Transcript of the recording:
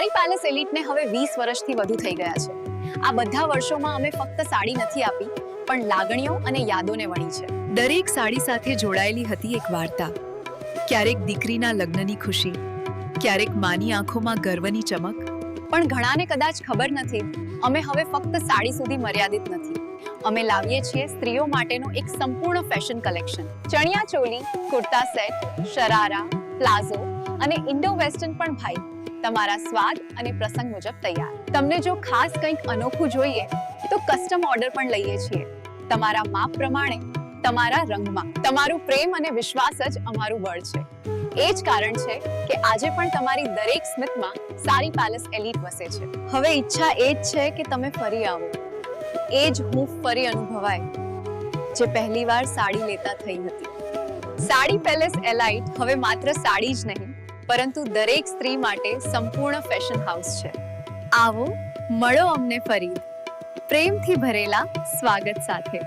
સારી પેલેસ એલિટને હવે વીસ વર્ષથી વધુ થઈ ગયા છે. આ બધા વર્ષોમાં અમે ફક્ત સાડી નથી આપી પણ લાગણીઓ અને યાદોને વણી છે. દરેક સાડી સાથે જોડાયેલી હતી એક વાર્તા. ક્યારેક દીકરીના લગ્નની ખુશી ક્યારેક માની આંખોમાં ગર્વની ચમક. પણ ઘણાને કદાચ ખબર નથી અમે હવે ફક્ત સાડી સુધી મર્યાદિત નથી. અમે લાવીએ છીએ સ્ત્રીઓ માટેનો એક સંપૂર્ણ ફેશન કલેક્શન ચણિયા ચોલી કુર્તા સેટ શરારા પ્લાઝો અને ઇન્ડો વેસ્ટર્ન પણ ભાઈ. તમારા સ્વાદ અને પ્રસંગ મુજબ તૈયાર. તમને જો ખાસ કંઈક અનોખું જોઈએ, તો કસ્ટમ ઓર્ડર પણ લઈએ છીએ. તમારા માપ પ્રમાણે, તમારા રંગમાં. તમારું પ્રેમ અને વિશ્વાસ જ અમારું બળ છે. એ જ કારણ છે કે આજે પણ તમારી દરેક સ્મિતમાં સારી પેલેસ એલિટ વસે છે. હવે ઈચ્છા એ જ છે કે તમે ફરી આવો. એ જ હૂંફ ફરી અનુભવાય. જે પહેલીવાર સાડી લેતા થઈ હતી. સાડી પેલેસ એલાઇટ હવે માત્ર સાડી જ નહીં પરંતુ દરેક સ્ત્રી માટે સંપૂર્ણ ફેશન હાઉસ છે. આવો મળો અમને ફરી. પ્રેમથી ભરેલા સ્વાગત સાથે.